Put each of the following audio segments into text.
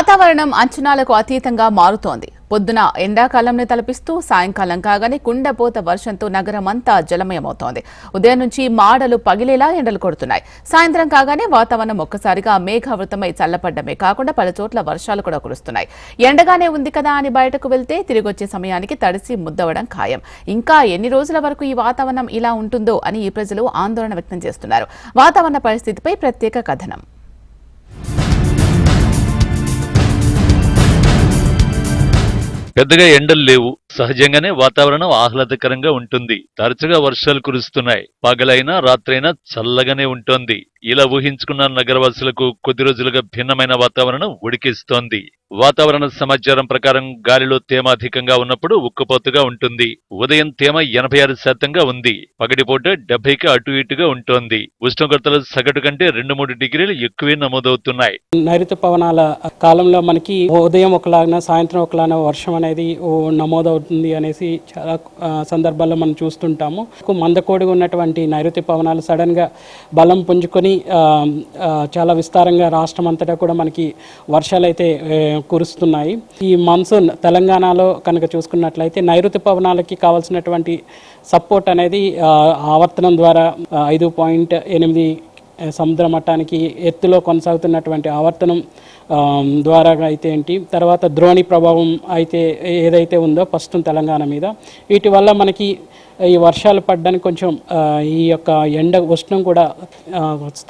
వాతావరణం అంచనాలకు అతీతంగా మారుతోంది. పొద్దున ఎండాకాలంని తలపిస్తూ సాయంకాలం కాగానే కుండపోత వర్షంతో నగరమంతా జలమయమవుతోంది. ఉదయం నుంచి మాడలు పగిలేలా ఎండలు కొడుతున్నాయి. సాయంత్రం కాగానే వాతావరణం ఒక్కసారిగా మేఘావృతమై చల్లపడ్డమే కాకుండా పలు చోట్ల వర్షాలు కూడా కురుస్తున్నాయి. ఎండగానే ఉంది కదా అని బయటకు వెళ్తే తిరిగొచ్చే సమయానికి తడిసి ముద్దవడం ఖాయం. ఇంకా ఎన్ని రోజుల వరకు ఈ వాతావరణం ఇలా ఉంటుందో అని ఈ ప్రజలు ఆందోళన వ్యక్తం చేస్తున్నారు. వాతావరణ పరిస్థితిపై ప్రత్యేక కథనం. పెద్దగా ఎండలు లేవు. సహజంగానే వాతావరణం ఆహ్లాదకరంగా ఉంటుంది. తరచుగా వర్షాలు కురుస్తున్నాయి. పగలైనా రాత్రైనా చల్లగానే ఉంటోంది. ఇలా ఊహించుకున్న నగరవాసులకు కొద్ది రోజులుగా భిన్నమైన వాతావరణం ఉడికిస్తోంది. వాతావరణ సమాచారం ప్రకారం గాలిలో తేమ అధికంగా ఉన్నప్పుడు ఉక్కుపోతుగా ఉంటుంది. ఉదయం తేమ ఎనభై ఆరు శాతంగా ఉంది. పగటిపూట డెబ్బైకి అటు ఇటుగా ఉంటోంది. ఉష్ణోగ్రతలు సగటు కంటే రెండు మూడు డిగ్రీలు ఎక్కువే నమోదవుతున్నాయి. నైరుతి పవనాల కాలంలో మనకి ఉదయం ఒకలాగా సాయంత్రం ఒకలాగా వర్షం అనేది నమోదవు అవుతుంది అనేసి చాలా సందర్భాల్లో మనం చూస్తుంటాము. మందకోడిగా ఉన్నటువంటి నైరుతి పవనాలు సడన్గా బలం పుంజుకొని చాలా విస్తారంగా రాష్ట్రం అంతటా కూడా మనకి వర్షాలు అయితే కురుస్తున్నాయి. ఈ మాన్సూన్ తెలంగాణలో కనుక చూసుకున్నట్లయితే నైరుతి పవనాలకి కావాల్సినటువంటి సపోర్ట్ అనేది ఆవర్తనం ద్వారా ఐదు పాయింట్ ఎనిమిది సముద్ర మట్టానికి ఎత్తులో కొనసాగుతున్నటువంటి ఆవర్తనం ద్వారా అయితే ఏంటి తర్వాత ద్రోణి ప్రభావం అయితే ఏదైతే ఉందో ప్రస్తుతం తెలంగాణ మీద. వీటి వల్ల మనకి ఈ వర్షాలు పడడానికి కొంచెం ఈ యొక్క ఎండ ఉష్ణం కూడా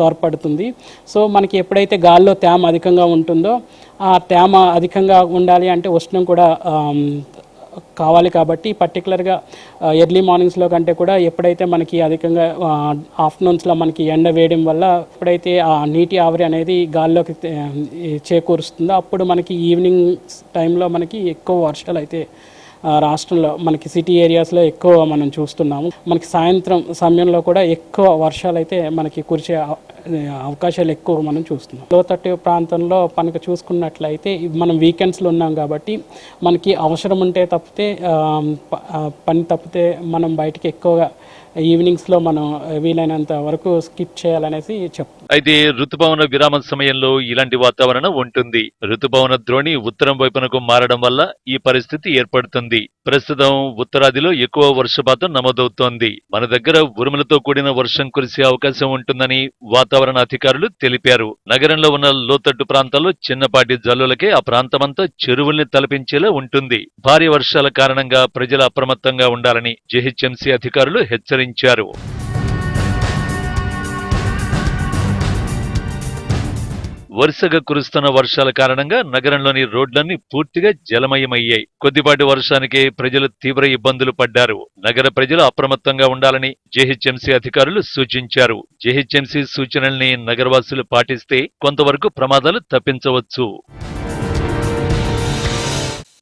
తోడ్పడుతుంది. సో మనకి ఎప్పుడైతే గాల్లో తేమ అధికంగా ఉంటుందో ఆ తేమ అధికంగా ఉండాలి అంటే ఉష్ణం కూడా కావాలి కాబట్టి పర్టికులర్గా ఎర్లీ మార్నింగ్స్లో కంటే కూడా ఎప్పుడైతే మనకి అధికంగా ఆఫ్టర్నూన్స్లో మనకి ఎండ వేయడం వల్ల ఎప్పుడైతే ఆ నీటి ఆవిరి అనేది గాల్లోకి చేకూరుస్తుందో అప్పుడు మనకి ఈవినింగ్ టైంలో మనకి ఎక్కువ వర్షాలు అయితే ఆ, రాష్ట్రంలో మనకి సిటీ ఏరియాస్లో ఎక్కువ మనం చూస్తున్నాము. మనకి సాయంత్రం సమయంలో కూడా ఎక్కువ వర్షాలు అయితే మనకి కురిసే అవకాశాలు ఎక్కువ మనం చూస్తున్నాం. లోతట్టు ప్రాంతంలో మనకు చూసుకున్నట్లయితే మనం వీకెండ్స్లో ఉన్నాం కాబట్టి మనకి అవసరం ఉంటే తప్పితే పని తప్పితే మనం బయటికి ఎక్కువగా ఈవినింగ్స్లో మనం వీలైనంత వరకు స్కిప్ చేయాలనేసి చెప్తాం అయితే ఋతుపవన విరామ సమయంలో ఇలాంటి వాతావరణం ఉంటుంది. ఋతుపవన ద్రోణి ఉత్తరం వైపునకు మారడం వల్ల ఈ పరిస్థితి ఏర్పడుతుంది. ప్రస్తుతం ఉత్తరాదిలో ఎక్కువ వర్షపాతం నమోదవుతోంది. మన దగ్గర ఉరుములతో కూడిన వర్షం కురిసే అవకాశం ఉంటుందని వాతావరణ అధికారులు తెలిపారు. నగరంలో ఉన్న లోతట్టు ప్రాంతాల్లో చిన్నపాటి జల్లులకే ఆ ప్రాంతమంతా చెరువుల్ని తలపించేలా ఉంటుంది. భారీ వర్షాల కారణంగా ప్రజలు అప్రమత్తంగా ఉండాలని జీహెచ్ఎంసీ అధికారులు హెచ్చరించారు. వరుసగా కురుస్తున్న వర్షాల కారణంగా నగరంలోని రోడ్లన్నీ పూర్తిగా జలమయమయ్యాయి. కొద్దిపాటి వర్షానికే ప్రజలు తీవ్ర ఇబ్బందులు పడ్డారు. నగర ప్రజలు అప్రమత్తంగా ఉండాలని జేహెచ్ఎంసీ అధికారులు సూచించారు. జేహెచ్ఎంసీ సూచనల్ని నగరవాసులు పాటిస్తే కొంతవరకు ప్రమాదాలు తప్పించవచ్చు.